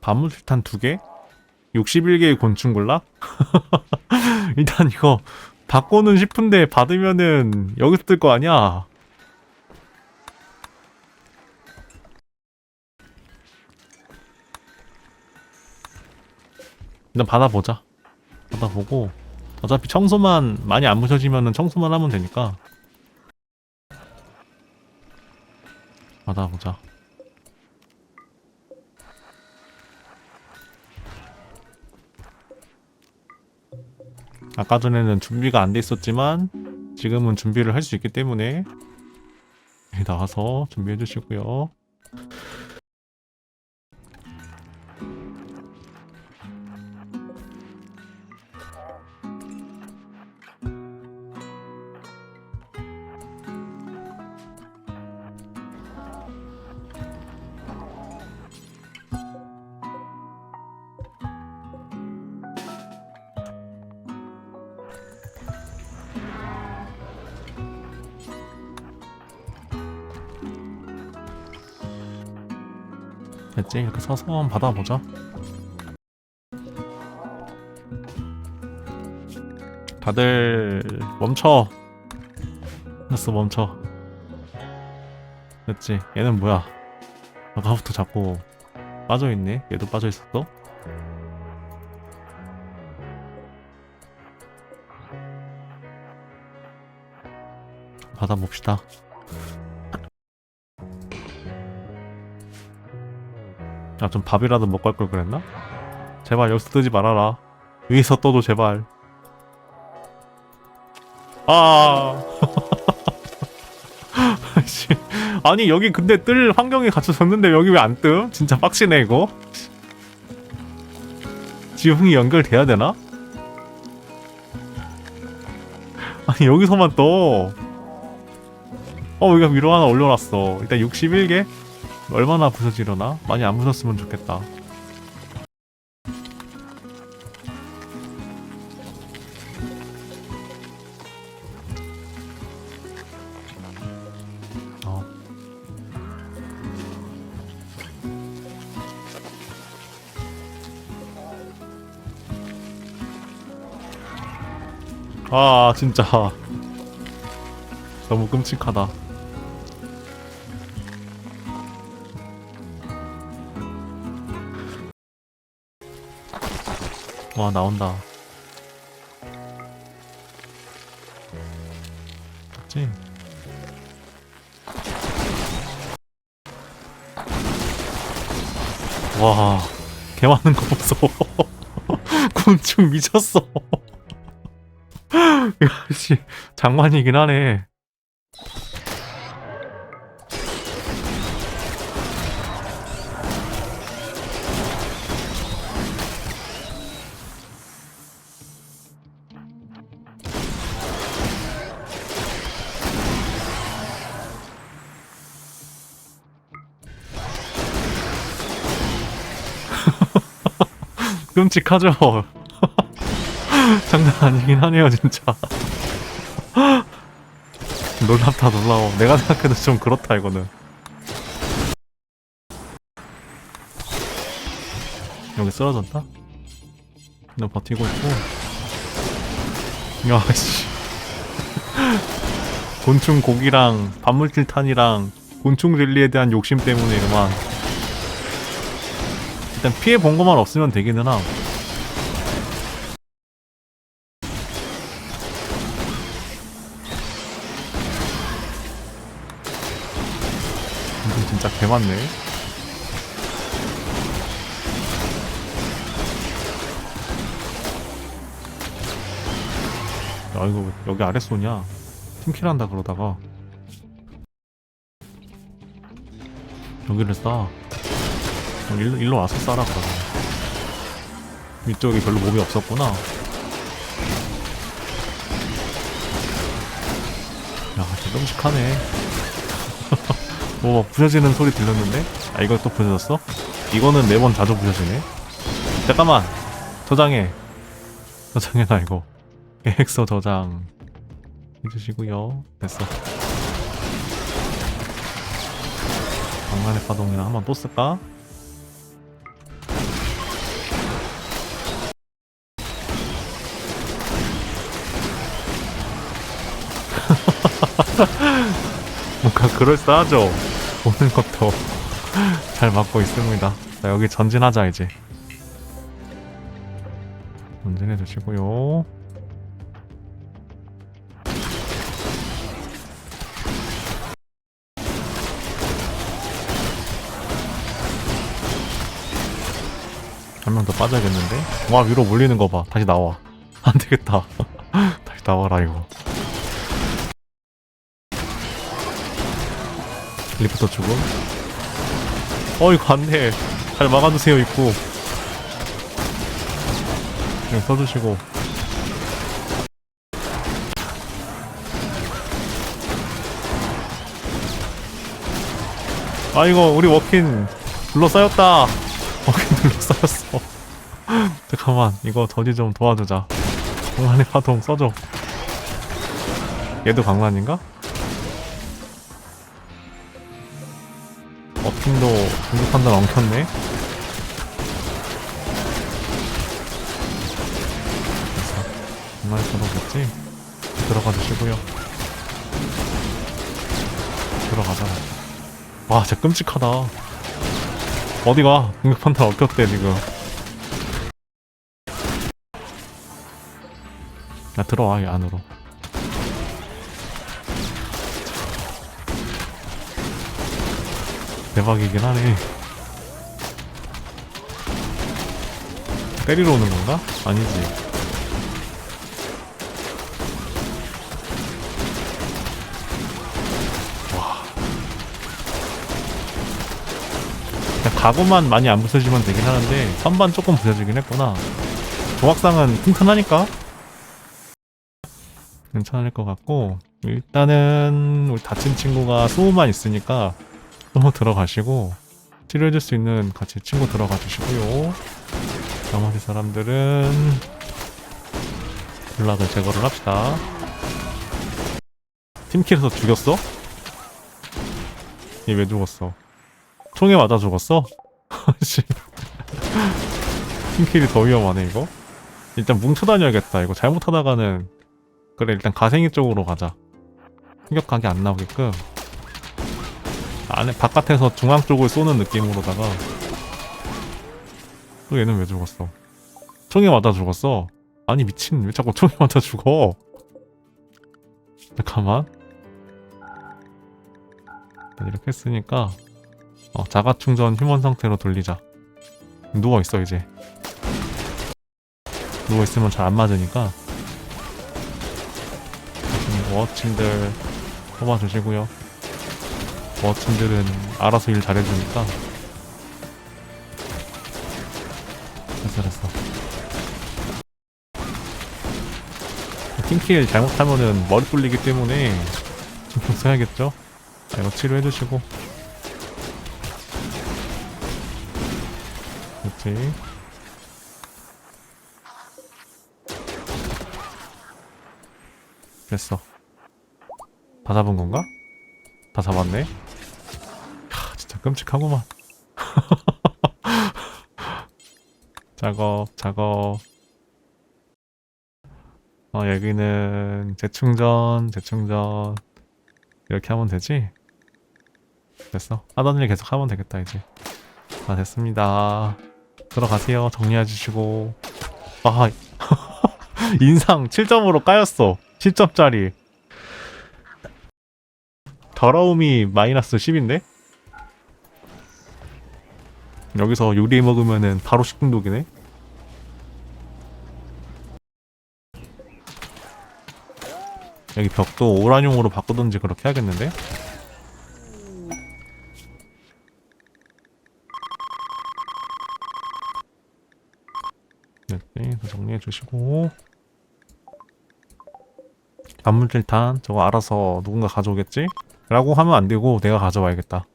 반물탄 2개? 61개의 곤충 군락? 일단 이거 받고는 싶은데 받으면은 여기서 뜰 거 아니야? 일단 받아보자. 받아보고 어차피 청소만 많이 안 부셔지면은 청소만 하면 되니까 받아보자. 아까 전에는 준비가 안 돼 있었지만 지금은 준비를 할 수 있기 때문에 나와서 준비해 주시고요. 됐지? 이렇게 서서 한번 받아보자. 다들 멈춰. 됐어 멈춰. 됐지? 얘는 뭐야? 아까부터 자꾸 빠져있네? 얘도 빠져있었어? 받아봅시다. 야, 좀 밥이라도 먹고 할 걸 그랬나? 제발 여기서 뜨지 말아라. 위에서 떠도 제발. 아. 씨. 아니 여기 근데 뜰 환경이 갖춰졌는데 여기 왜 안 뜸? 진짜 빡치네 이거. 지붕이 연결돼야 되나? 아니 여기서만 떠. 어 여기가 위로 하나 올려놨어. 일단 61개? 얼마나 부서지려나? 많이 안 부쉈으면 좋겠다. 어. 아 진짜 너무 끔찍하다. 와 나온다. 맞지? 와, 개 많은 거 보소. 곤충 미쳤어. 야, 씨, 장관이긴 하네. 끔찍하죠. 장난 아니긴 하네요, 진짜. 놀랍다, 놀라워. 내가 생각해도 좀 그렇다, 이거는. 여기 쓰러졌다? 그냥 버티고 있고. 야, 씨. 곤충 고기랑 반물질 탄이랑 곤충 젤리에 대한 욕심 때문에 그만. 일단 피해 본 것만 없으면 되기는 함. 진짜 개 많네. 야 이거 여기 아래 쏘냐? 팀킬한다 그러다가 여기를 쏴. 어, 일로, 일로 와서 싸라 그러면 위쪽이 별로 몸이 없었구나. 야 진짜 끔찍하네. 뭐 부서지는 소리 들렸는데? 아 이거 또 부서졌어? 이거는 매번 자주 부서지네. 잠깐만. 저장해. 저장해놔 이거. 계획서 저장. 해주시고요. 됐어. 방란의 파동이랑 한번 또 쓸까? 그럴싸하죠? 오는 것도 잘 맞고 있습니다. 자 여기 전진하자 이제. 전진해 주시고요. 한 명 더 빠져야겠는데? 와 위로 몰리는 거 봐. 다시 나와. 안 되겠다. 다시 나와라 이거 리프터 죽음 어 이거 안돼. 잘 막아주세요 입구. 그냥 써주시고. 아 이거 우리 워킨 둘러싸였다. 워킨 둘러싸였어. 잠깐만 이거 더디 좀 도와주자. 강란의 파동 써줘. 얘도 강란인가? 워킹도 공격 판단 엉켰네. 강란의 파동겠지? 들어가 주시고요. 들어가자. 와 진짜 끔찍하다. 어디가? 공격 판단 엉켰대 지금. 야 들어와 이 안으로 대박이긴 하네. 때리러 오는 건가? 아니지. 와. 그냥 가구만 많이 안 부서지면 되긴 하는데 선반 조금 부서지긴 했구나. 조각상은 튼튼하니까? 괜찮을 것 같고 일단은 우리 다친 친구가 수호만 있으니까 또 들어가시고 치료해줄 수 있는 같이 친구 들어가 주시고요 나머지 사람들은 블락을 제거를 합시다 팀킬에서 죽였어? 얘 왜 죽었어? 총에 맞아 죽었어? 씨. 팀킬이 더 위험하네 이거 일단 뭉쳐 다녀야겠다 이거 잘못하다가는 그래 일단 가생이 쪽으로 가자 공격 각이 안 나오게끔 안에 바깥에서 중앙 쪽을 쏘는 느낌으로다가. 또 얘는 왜 죽었어? 총에 맞아 죽었어? 아니 미친. 왜 자꾸 총에 맞아 죽어? 잠깐만. 이렇게 했으니까 어, 자가 충전 휴먼 상태로 돌리자. 누워 있어 이제. 누워 있으면 잘 안 맞으니까. 음, 워칭들 뽑아주시고요. 워칭들은 알아서 일 잘해주니까 됐어 됐어. 팀킬 잘못하면은 머리 뚫리기 때문에 신경 써야겠죠? 자, 이거 치료해주시고 그렇지 됐어 다 잡은 건가? 다 잡았네. 끔찍하구만. 작업, 작업. 어, 여기는 재충전, 재충전. 이렇게 하면 되지? 됐어. 하던 일 계속 하면 되겠다, 이제. 다 됐습니다. 들어가세요. 정리해 주시고. 아, 인상 7점으로 까였어. 10점짜리. 더러움이 마이너스 10인데? 여기서 요리 먹으면은 바로 식중독이네? 여기 벽도 오란용으로 바꾸던지 그렇게 해야겠는데? 네, 정리해 주시고 단물질탄 저거 알아서 누군가 가져오겠지? 라고 하면 안 되고 내가 가져와야겠다.